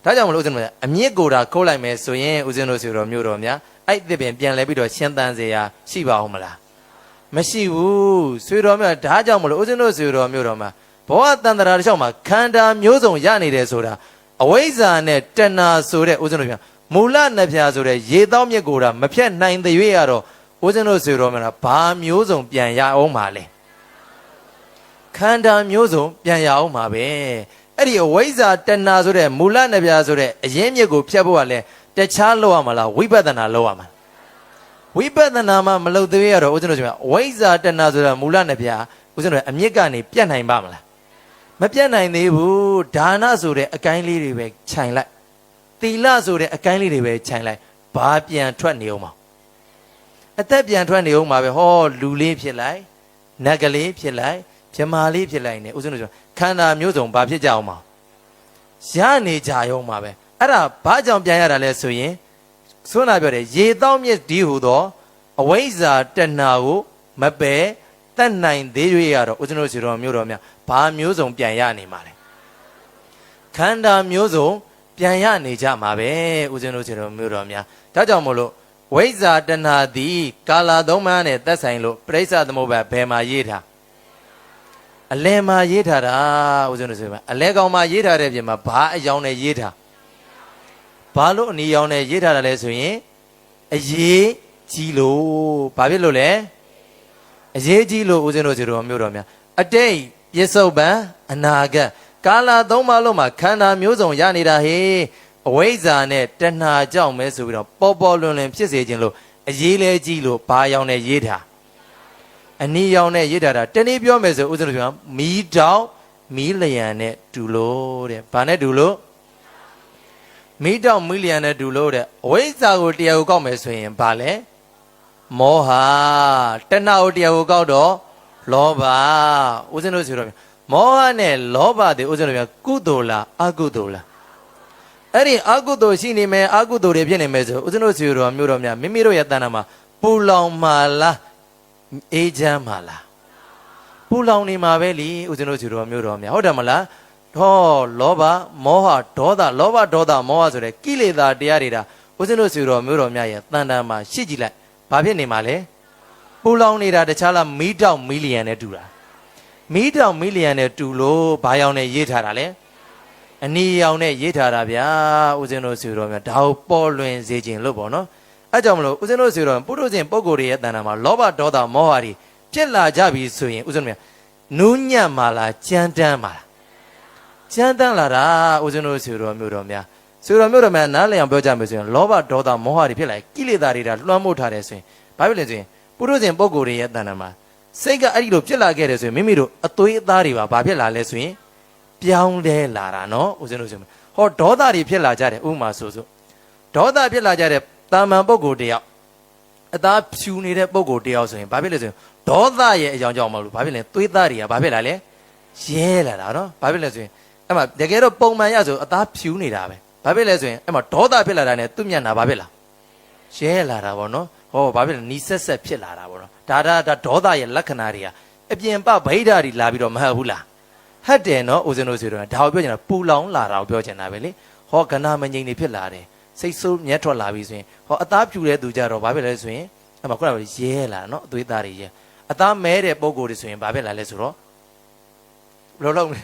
ဒါကြောင့်မလို့ဦးဇင်းတို့အမြင့်ကိုတာခိုးလိုက်မယ်ဆိုရင်ဦးဇင်းတို့ဆိုတော့မျိုးတော်များအဲ့ဒီပင်ပြန်လဲပြီးတော့ရှင်သန်စေရာရှိပါဦးမလား မရှိဘူးဆွေတော်မျိုးဒါကြောင့်မလို့ဦးဇင်းတို့ဆွေတော်မျိုးတော်မှာဘောဟတန်တရာတစ်ချောင်းမှာခန္ဓာမျိုးစုံရနေတယ်ဆိုတာအဝိဇ္ဇာနဲ့တဏှာဆိုတဲ့ဦးဇင်းတို့ပြောမူလနှစ်ဖြာဆိုတဲ့ရေတောက်မြစ်ကိုတာမဖြတ်နိုင်တဲ့ရွေ့ရတော့ဦးဇင်းတို့ဆွေတော်မျိုးကဘာမျိုးစုံပြန်ရအောင်ပါလဲခန္ဓာမျိုးစုံပြန်ရအောင်ပါပဲအဲ့ဒီအဝိဇ္ဇာတဏှာဆိုတဲ့မူလနှစ်ဖြာဆိုတဲ့အရင်းမြစ်ကိုဖြတ်ဖို့ကလည်းတခြားလောက်ရမလားဝိပဿနာလောက်ရမလား ဝိပဿနာမှမလုပ်သေးရတော့ဦးဇင်းတို့ပြောဝိဇ္ဇာတဏှာဆိုတာမူလနှစ်ဖြာဦးဇင်းတို့အမြစ်ကနေပြတ်နိုင်ပါမလားမပြတ်နိုင်သေးဘူးဒါနဆိုတဲ့အကိုင်းလေးတွေပဲခြိုင်လိုက်သီလဆိုတဲ့အကိုင်းလေးတွေပဲခြိုင်လိုက်ဘာပြန်ထွက်နေအောင်မအသက်ပြန်ထွက်နေအောင်ပါပဲဟောလူလေးဖြစ်လိုက်နတ်ကလေးဖြစ်လိုက်မြမာလေးဖြစ်လိုက်နေဦးဇင်းတို့ပြောခန္ဓာမျိုးစုံဘာဖြစ်ကြအောင်မရနေကြရုံပါပဲအဲ့ဒါဘာကြောင့်ပြန်ရတာလဲဆိုရင် ဆွမ်းနာပြောတယ်ရေတောင်းမြစ်ဒီဟူသောအဝိဇ္ဇာတဏှာကိုမပယ်တတ်နိုင်သေး၍ရတော့ဦးဇင်းတို့စီတော်မျိုးတော်များဘာမျိုးစုံပြန်ရနေမှာလဲခန္ဓာမျိုးစုံပြန်ရနေကြမှာပဲဦးဇင်းတို့စီတော်မျိုးတော်များဒါကြောင့်မို့လို့ဝိဇ္ဇာတဏှာသည်ကာလာသုံးပါးနဲ့သက်ဆိုင်လို့ပြိဿသမုပ္ပါဘယ်မှာရေးထားအလဲမှာရေးထားတာဦးဇင်းတို့ဆိုပါအလဲကောင်မှာရေးထားတဲ့ပြင်မှာဘာအယောင်နဲ့ရေးထား ဘာလို့အနီရောင်နဲ့ရေးထားတာလဲဆိုရင်အရေးကြီးလို့ဘာဖြစ်လို့လဲအရေးကြီးလို့ဦးဇင်းတို့စီတော်မျိုးတော်များအတိတ်ပြစ္ဆုတ်ပံအနာဂတ်ကာလသုံးပါးလုံးမှာခန္ဓာမျိုးစုံရနေတာဟေအဝိဇ္ဇာနဲ့တဏှာကြောင့်ပဲဆိုပြီးတော့ပေါ်ပေါ်လွင်လွင်ဖြစ်စေခြင်းလို့အရေးလဲကြီးလို့ဘာရောင်နဲ့ရေးထားအနီရောင်နဲ့ရေးထားတာတနည်းပြောမယ်ဆိုဦးဇင်းတို့ပြောမီးတောင်မီးလျံနဲ့တူလို့တဲ့ဘာနဲ့တူလို့ မိတောင်မီလီယံနဲ့တူလို့တဲ့အဝိဇ္ဇာကိုတရားကိုကောက်မယ်ဆိုရင်ဘာလဲမောဟတဏှာကိုတရားကိုကောက်တော့လောဘဦးဇင်းတို့ဆိုတော့မောဟနဲ့လောဘတွေဦးဇင်းတို့ပြောကုသိုလ်လားအကုသိုလ်လားအဲ့ဒီအကုသိုလ်ရှိနေမယ်အကုသိုလ်တွေဖြစ်နေမယ်ဆိုဦးဇင်းတို့ဆိုတော့မျိုးတော်များမိမိတို့ရဲ့တဏ္ဍာမှာပူလောင်မာလားအေးချမ်းမာလားပူလောင်နေမှာပဲလीဦးဇင်းတို့ဆိုတော့မျိုးတော်များဟုတ်တယ်မလား ဟောလောဘမောဟဒေါသလောဘဒေါသမောဟဆိုတဲ့ကိလေသာတရားတွေဒါဦးဇင်းတို့ဆိုတော်မျိုးတော်များရဲ့တန်တန်မှာရှစ်ကြည့်လိုက်ဘာဖြစ်နေမှာလဲပူလောင်နေတာတခြားလားမီးတောက်မီလီယံနဲ့တူတာမီးတောက်မီလီယံနဲ့တူလို့ဘာရောင်နဲ့ရေးထားတာလဲအနီရောင်နဲ့ရေးထားတာဗျာဦးဇင်းတို့ဆိုတော်များဒါကိုပေါ်လွင်စေခြင်းလို့ပေါ့နော်အဲကြောင့်မလို့ဦးဇင်းတို့ဆိုတော့ပုထုဇဉ်ပုဂ္ဂိုလ်တွေရဲ့တဏ္ဍာမှာလောဘဒေါသမောဟတွေဖြစ်လာကြပြီဆိုရင်ဦးဇင်းတို့များနူးညံ့မာလားကြမ်းတမ်းမာလား ကြမ်းတမ်းလာတာဦးဇင်းတို့ဆိုတော့မျိုးတော်များဆိုတော့မျိုးတော်များနားလည်အောင်ပြောကြမယ်ဆိုရင်လောဘဒေါသမောဟတွေဖြစ်လာကိလေသာတွေဒါလွှမ်းမိုးထားတယ်ဆိုရင်ဘာဖြစ်လဲဆိုရင်ပုထုဇဉ်ပုဂ္ဂိုလ်တွေရဲ့တဏ္ဍာမှာစိတ်ကအဲ့ဒီလိုဖြစ်လာခဲ့တယ်ဆိုရင်မိမိတို့အသွေးအသားတွေပါဘာဖြစ်လာလဲဆိုရင်ပြောင်းလဲလာတာနော်ဦးဇင်းတို့ဆိုဟောဒေါသတွေဖြစ်လာကြတယ်ဥပမာဆိုဆိုဒေါသဖြစ်လာကြတဲ့တာမန်ပုဂ္ဂိုလ်တယောက်အသားဖြူနေတဲ့ပုဂ္ဂိုလ်တယောက်ဆိုရင်ဘာဖြစ်လဲဆိုရင်ဒေါသရဲ့အကြောင်းကြောင့်မဟုတ်ဘူးဘာဖြစ်လဲသွေးသားတွေကဘာဖြစ်လာလဲရဲလာတာနော်ဘာဖြစ်လဲဆိုရင် အဲ့မှာတကယ်တော့ပုံမှန်ရဆိုအသားဖြူနေတာပဲဘာဖြစ်လဲဆိုရင်အဲ့မှာဒေါသဖြစ်လာတာနဲ့သူ့မျက်နှာဘာဖြစ်လာရဲလာတာပေါ့နော်ဟောဘာဖြစ်လဲနီးဆက်ဆက်ဖြစ်လာတာပေါ့နော်ဒါဒါဒါဒေါသရဲ့လက္ခဏာတွေကအပြင်ပဗိဓာတွေလာပြီးတော့မဟုတ်ဘူးလားဟတ်တယ်နော်ဦးဇင်းတို့ဆိုတော့ဒါကိုပြောချင်တာပူလောင်လာတာကိုပြောချင်တာပဲလေဟောကဏမငိမ့်နေဖြစ်လာတယ်စိတ်ဆိုးမြတ်ထွက်လာပြီဆိုရင်ဟောအသားဖြူတဲ့သူကြတော့ဘာဖြစ်လဲဆိုရင်အဲ့မှာခုနကရဲလာတာနော်အသွေးသားတွေရဲအသားမဲတဲ့ပုံကိုယ်တွေဆိုရင်ဘာဖြစ်လာလဲဆိုတော့ဘယ်လိုလုပ်မလဲ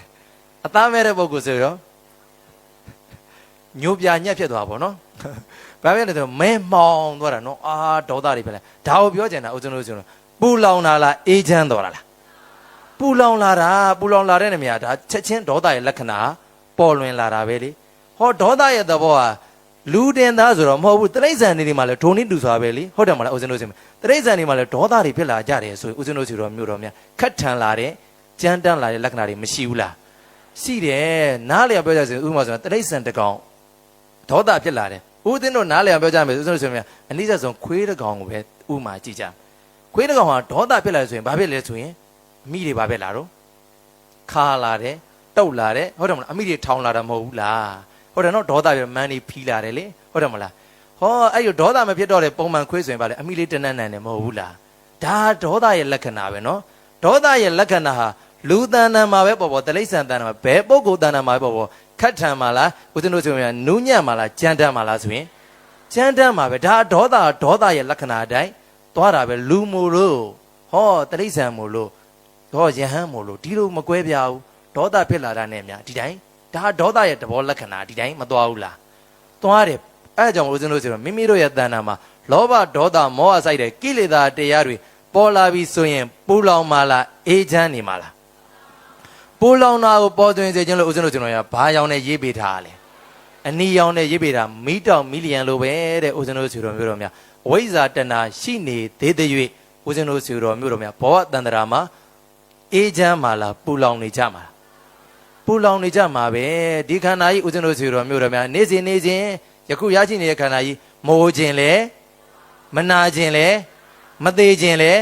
အသားမဲတဲ့ပုံကိုယ်ဆိုတော့ညိုပြညက်ဖြစ်သွားပါဘောနော်ဘာဖြစ်လဲဆိုတော့မဲမှောင်သွားတာနော်အာဒေါသတွေဖြစ်လာဒါကိုပြောချင်တာဦးဇင်းတို့ဆိုတော့ပူလောင်လာလားအေးချမ်းသွားတာလားပူလောင်လာတာပူလောင်လာတဲ့နေရာဒါချက်ချင်းဒေါသရဲ့လက္ခဏာပေါ်လွင်လာတာပဲလေဟောဒေါသရဲ့သဘောဟာလူတင်သားဆိုတော့မဟုတ်ဘူးတိရစ္ဆာန်တွေဒီမှာလဲဒုံနိတူစွာပဲလေဟုတ်တယ်မလားဦးဇင်းတို့ဆိုတိရစ္ဆာန်တွေမှာလဲဒေါသတွေဖြစ်လာကြတယ်ဆိုရင်ဦးဇင်းတို့စီတော့မြို့တော်များခက်ထန်လာတဲ့ကြမ်းတမ်းလာတဲ့လက္ခဏာတွေမရှိဘူးလား ရှိတယ်နားလည်ပြောကြစေဥပမာဆိုတော့တိရစ္ဆာန်တစ်ကောင်ဒေါသဖြစ်လာတယ်ဦးသင်းတို့နားလည်ပြောကြမယ်ဦးဇင်းတို့ဆိုရင်အနိစ္စဆုံးခွေးတစ်ကောင်ကိုပဲဥမာကြည့်ကြခွေးတစ်ကောင်ဟာဒေါသဖြစ်လာတယ်ဆိုရင်ဘာဖြစ်လဲဆိုရင်အမိတွေဘာဖြစ်လာတော့ခါလာတယ်တုတ်လာတယ်ဟုတ်တယ်မလားအမိတွေထောင်လာတာမဟုတ်ဘူးလားဟုတ်တယ်နော်ဒေါသပြမန်းနေဖီးလာတယ်လေဟုတ်တယ်မလားဟောအဲ့ဒီဒေါသမဖြစ်တော့တဲ့ပုံမှန်ခွေးဆိုရင်ဗါလေအမိလေးတနန်းနန်းနေမဟုတ်ဘူးလားဒါဒေါသရဲ့လက္ခဏာပဲနော်ဒေါသရဲ့လက္ခဏာဟာ လူတန်တန်မှာပဲပေါ့ပေါ့တလိษံတန်တန်မှာဘယ်ပုဂ္ဂိုလ်တန်တန်မှာပဲပေါ့ပေါ့ခတ်ထန်မှာလားဦးဇင်းတို့ဆိုရင်နူးညံ့မှာလားကြမ်းတမ်းမှာလားဆိုရင်ကြမ်းတမ်းမှာပဲဒါဒေါသဒေါသရဲ့လက္ခဏာအတိုင်းသွားတာပဲလူမို့လို့ဟောတလိษံမို့လို့ဟောယဟန်မို့လို့ဒီလိုမကွဲပြားဘူးဒေါသဖြစ်လာတာနဲ့များဒီတိုင်းဒါဒေါသရဲ့သဘောလက္ခဏာဒီတိုင်းမသွားဘူးလားသွားတယ်အဲအကြောင့်ဦးဇင်းတို့ဆိုတော့မိမိတို့ရဲ့တဏ္ဍာမှာလောဘဒေါသမောဟစိုက်တဲ့ကိလေသာတရားတွေပေါ်လာပြီဆိုရင်ပူလောင်မာလားအေးချမ်းနေမာလား ပူလောင်တာကိုပေါ်သွင်းစေခြင်းလို့ဦးဇင်းတို့ကျွန်တော်ရဘာရောင်နဲ့ရေးပေးထားရလဲအနီရောင်နဲ့ရေးပေးတာမီတောင်မီလီယံလိုပဲတဲ့ဦးဇင်းတို့ဆိုတော်မျိုးတော်များအဝိဇ္ဇာတဏှာရှိနေသေးသေး၍ဦးဇင်းတို့ဆိုတော်မျိုးတော်များဘောဝတန္တရာမှာအေးချမ်းမာလားပူလောင်နေကြမှာလားပူလောင်နေကြမှာပဲဒီခန္ဓာကြီးဦးဇင်းတို့ဆိုတော်မျိုးတော်များနေ့စဉ်နေ့စဉ်ယခုရရှိနေတဲ့ခန္ဓာကြီးမိုးခြင်းလဲမနာခြင်းလဲမသေးခြင်းလဲ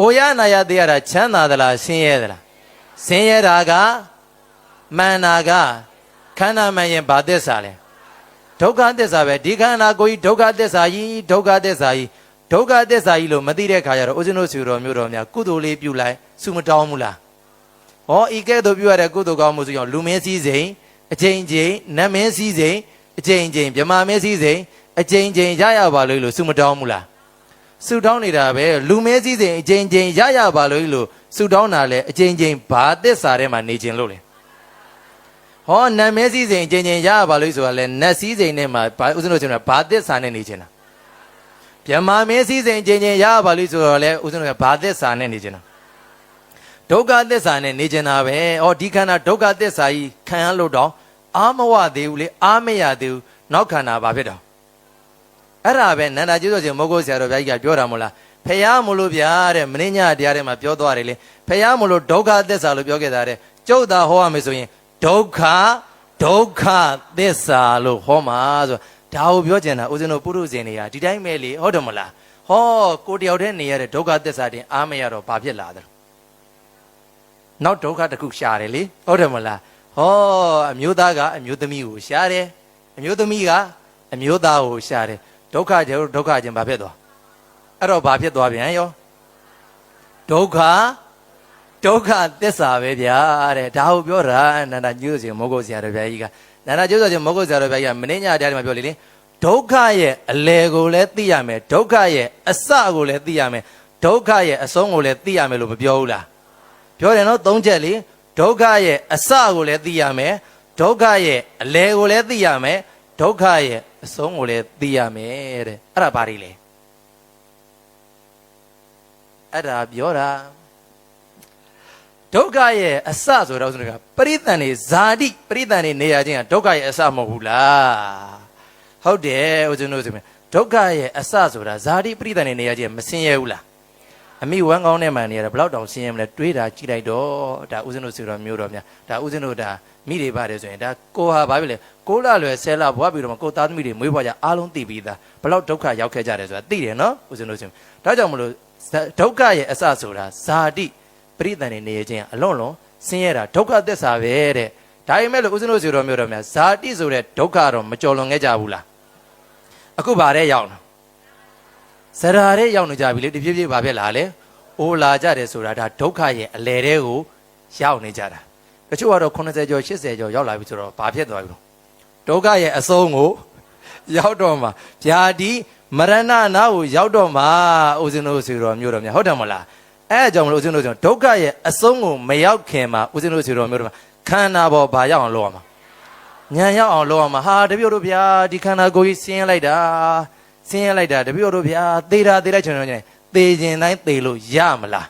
အိုရနာရသေးရတာချမ်းသာသလားဆင်းရဲသလား ဆင်းရဲတာကမှန်တာကခန္ဓာမှန်ရင်ဘာသစ္စာလဲဒုက္ခသစ္စာပဲဒီခန္ဓာကိုယ်ကြီးဒုက္ခသစ္စာကြီးဒုက္ခသစ္စာကြီးဒုက္ခသစ္စာကြီးလို့မသိတဲ့ခါကျတော့ဦးဇင်းတို့ဆူတော်မျိုးတော်များကုသိုလ်လေးပြုလိုက်စုမတောင်းဘူးလားဟောဤကဲ့သို့ပြုရတဲ့ကုသိုလ်ကောင်းမှုဆိုရင်လူမင်းစည်းစိမ်အချိန်ချင်းနတ်မင်းစည်းစိမ်အချိန်ချင်းမြမမင်းစည်းစိမ်အချိန်ချင်းရရပါလို့လို့စုမတောင်းဘူးလားစုတောင်းနေတာပဲလူမဲစည်းစိမ်အချိန်ချင်းရရပါလို့လို့ စုတောင်းတာလေအချိန်ချင်းဘာသစ္စာထဲမှာနေခြင်းလို့လေဟောနတ်မဲစည်းစိမ်အချိန်ချင်းရရပါလို့ဆိုတာလေနတ်စည်းစိမ်နဲ့မှာဘာဥစဉ်လို့ကျွန်တော်ဘာသစ္စာနဲ့နေခြင်းလားမြမမင်းစည်းစိမ်အချိန်ချင်းရရပါလို့ဆိုတော့လေဥစဉ်လို့ဘာသစ္စာနဲ့နေခြင်းလားဒုက္ခသစ္စာနဲ့နေခြင်းတာပဲ။ဩဒီခန္ဓာဒုက္ခသစ္စာကြီးခံရလို့တော့အာမဝသေးဘူးလေအာမရသေးဘူးနောက်ခန္ဓာဘာဖြစ်တော့အဲ့ဒါပဲနန္ဒကျေးဇူးရှင်မောဂုတ်ဆရာတော်ဘုရားကြီးကပြောတာမို့လား ဖះမလို့ဗျာတဲ့မင်းညတရားထဲမှာပြောသွားတယ်လေဖះမလို့ဒုက္ခသစ္စာလို့ပြောခဲ့တာတဲ့ကျုပ်သာဟောရမယ်ဆိုရင်ဒုက္ခဒုက္ခသစ္စာလို့ဟောမှာဆိုဒါကိုပြောကြင်တာဦးဇင်းတို့ပုရုဇဉ်တွေကဒီတိုင်းပဲလေဟုတ်တယ်မလားဟောကိုတယောက်တည်းနေရတဲ့ဒုက္ခသစ္စာတင်အာမရတော့ဘာဖြစ်လာတယ်နောက်ဒုက္ခတစ်ခုရှာတယ်လေဟုတ်တယ်မလားဟောအမျိုးသားကအမျိုးသမီးကိုရှာတယ်အမျိုးသမီးကအမျိုးသားကိုရှာတယ်ဒုက္ခကျဒုက္ခချင်းဘာဖြစ်သွား အဲ့တော့ဘာဖြစ်သွားပြန်ရောဒုက္ခဒုက္ခသစ္စာပဲဗျာတဲ့ဒါကိုပြောတာနန္ဒကျိုးစင်မောဂုတ်ဆရာတော်ဘုရားကြီးကနန္ဒကျိုးစင်မောဂုတ်ဆရာတော်ဘုရားကြီးကမင်းညတရားတွေမှာပြောလေလေဒုက္ခရဲ့အလယ်ကိုလည်းသိရမယ်ဒုက္ခရဲ့အစကိုလည်းသိရမယ်ဒုက္ခရဲ့အဆုံးကိုလည်းသိရမယ်လို့မပြောဘူးလားပြောတယ်နော်သုံးချက်လေဒုက္ခရဲ့အစကိုလည်းသိရမယ်ဒုက္ခရဲ့အလယ်ကိုလည်းသိရမယ်ဒဒုက္ခရဲ့အဆုံးကိုလည်းသိရမယ်တဲ့အဲ့ဒါဘာတွေလဲ အဲ့ဒါပြောတာဒုက္ခရဲ့အစဆိုတော့ဆိုတော့ပရိသန်နေဇာတိပရိသန်နေနေရခြင်းကဒုက္ခရဲ့အစမဟုတ်ဘူးလားဟုတ်တယ်ဦးဇင်းတို့ဆိုရင်ဒုက္ခရဲ့အစဆိုတာဇာတိပရိသန်နေနေရခြင်းမစင်ရဘူးလားအမိဝမ်းကောင်းတဲ့မှန်နေရတာဘယ်လောက်တောင်ဆင်းရဲမလဲတွေးတာကြည့်လိုက်တော့ဒါဥစဉ်တို့ဆိုတော့မျိုးတော်များဒါဥစဉ်တို့ဒါမိတွေပါတယ်ဆိုရင်ဒါကိုဟာဘာဖြစ်လဲကိုလာလွယ်ဆဲလာဘွားပြီးတော့မှကိုသားသမီးတွေမွေးဖွားကြအားလုံးသိပြီးသားဘယ်လောက်ဒုက္ခရောက်ခဲ့ကြတယ်ဆိုတာသိတယ်နော်ဥစဉ်တို့ဆိုရင်ဒါကြောင့်မလို့ ဒုက္ခရဲ့အစဆိုတာဇာတိပရိသန်နေနေခြင်းအလွန်လွန်ဆင်းရဲတာဒုက္ခသစ္စာပဲတဲ့ဒါပေမဲ့လို့ဥစဉ်တို့ဆိုတော့မျိုးတော်များဇာတိဆိုတဲ့ဒုက္ခတော့မကြော်လွန်ခဲ့ကြဘူးလားအခုဗါတဲ့ရောက်လားဇရာတဲ့ရောက်နေကြပြီလေတဖြည်းဖြည်းဘာဖြစ်လာလဲအိုးလာကြတယ်ဆိုတာဒါဒုက္ခရဲ့အလယ်တဲကိုရောက်နေကြတာတချို့ကတော့80ကျော်80ကျော်ရောက်လာပြီဆိုတော့ဘာဖြစ်သွားပြီလဲဒုက္ခရဲ့အဆုံးကိုရောက်တော့မှာဗျာဒီ မရဏနာကိုရောက်တော့မှာဥစဉ်တို့ဆိုတော့မျိုးတော်များဟုတ်တယ်မလားအဲအကြောင်းမလို့ဥစဉ်တို့ဆိုဒုက္ခရဲ့အဆုံးကိုမရောက်ခင်မှာဥစဉ်တို့ဆိုတော့မျိုးတော်မှာခန္ဓာပေါ်ဘာရောက်အောင်လုပ်ရမှာညံရောက်အောင်လုပ်ရမှာဟာတပြို့တို့ဗျာဒီခန္ဓာကိုယ်ကြီးဆင်းရဲလိုက်တာဆင်းရဲလိုက်တာတပြို့တို့ဗျာသေတာသေလိုက်ချင်တော့ညသေခြင်းတိုင်းသေလို့ရမလား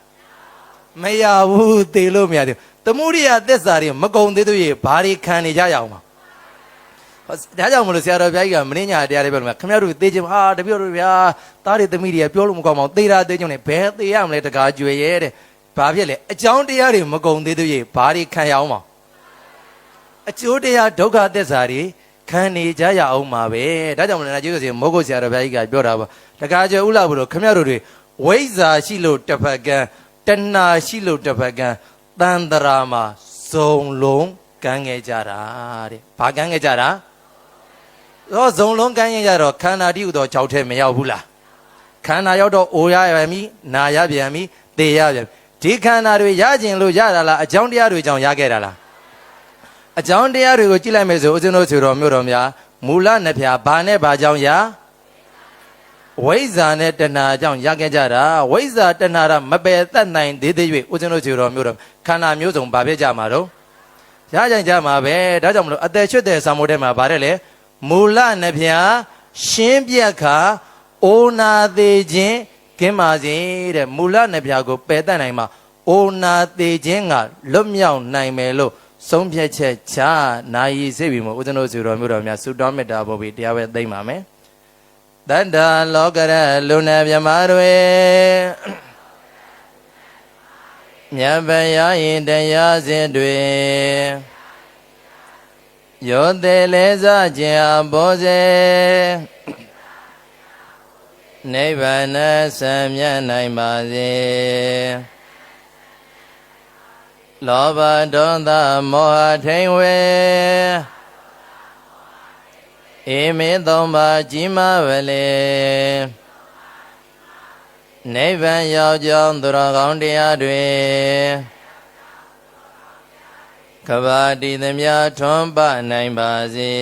မရဘူးသေလို့မရသေးဘူးသမုဒိယသစ္စာတွေမကုံသေးသေးရေဘာတွေခံနေကြရအောင်ပါ ဒါကြောင့်မလို့ဆရာတော်ဘုရားကြီးကမင်းညာတရားတွေပြောလို့ခမရတို့သေခြင်းဟာတပြို့တို့ဗျာသားတွေသမီးတွေကပြောလို့မကောင်းပါဘူးသေတာသေခြင်းနဲ့ဘယ်သေရမလဲတကားကြွယ်ရဲတဲ့ဘာဖြစ်လဲအကြောင်းတရားတွေမကုံသေးသေးရေဘာတွေခံရအောင်ပါအကျိုးတရားဒုက္ခသစ္စာတွေခံနေကြရအောင်ပါပဲဒါကြောင့်မလို့နာကျေးဇူးရှင်မောဂုတ်ဆရာတော်ဘုရားကြီးကပြောတာပါတကားကြွယ်ဥလာဘုလို့ခမရတို့တွေဝိဇ္ဇာရှိလို့တစ်ဖက်ကံတဏှာရှိလို့တစ်ဖက်ကံတန်တရာမှာစုံလုံးကမ်းခဲ့ကြတာတဲ့ဘာကမ်းခဲ့ကြတာ တော့ဇုံလုံးကမ်းရင်ကြတော့ခန္ဓာတိဟုသော၆ထဲမရောက်ဘူးလားခန္ဓာရောက်တော့အိုရပြန်ပြီနာရပြန်ပြီသေရပြန်ပြီဒီခန္ဓာတွေရကျင်လို့ရတာလားအကြောင်းတရားတွေကြောင့်ရခဲ့တာလားအကြောင်းတရားတွေကိုကြည့်လိုက်မယ်ဆိုဦးဇင်းတို့ဆိုတော်မြို့တော်များမူလနှစ်ဖြာဘာနဲ့ဘာကြောင့်ရဝိဇ္ဇာနဲ့တဏှာကြောင့်ရခဲ့ကြတာဝိဇ္ဇာတဏှာကမပယ်တတ်နိုင်သေးသေး၍ဦးဇင်းတို့ဆိုတော်မြို့တော်ခန္ဓာမျိုးစုံဘာဖြစ်ကြမှာတော့ရကြကြမှာပဲဒါကြောင့်မလို့အသက်ချွတ်တဲ့ဆံမိုးထဲမှာဗါတယ်လေ မူလနှစ်ဖြာရှင်းပြက်ခါအိုနာသေးခြင်းကင်းပါစေတဲ့မူလနှစ်ဖြာကိုပယ်တတ်နိုင်မှာအိုနာသေးခြင်းကလွတ်မြောက်နိုင်မယ်လို့ဆုံးဖြတ်ချက်ချနာယီစိတ်ပြီးမို့ဦးဇင်းတို့ဆိုတော်မြို့တော်များဆုတောင်းမေတ္တာပို့ပြီးတရားပဲသိမ့်ပါမယ်တတ္တလောကရလူနာမြမတွေမြတ်ဗျာရင်တရားစဉ်တွေ ယောသေးလဲစားခြင်းအဘောစေနိဗ္ဗာန်ဆံမြတ်နိုင်ပါစေလောဘဒေါသမောဟထိန်ဝေဧမေသုံးပါးကြီးမားပါလေနိဗ္ဗာန်ရောက်ကြောင်းသူတော်ကောင်းတရားတွေ ကဘာတိသမျှထွန်းပနိုင်ပါစေ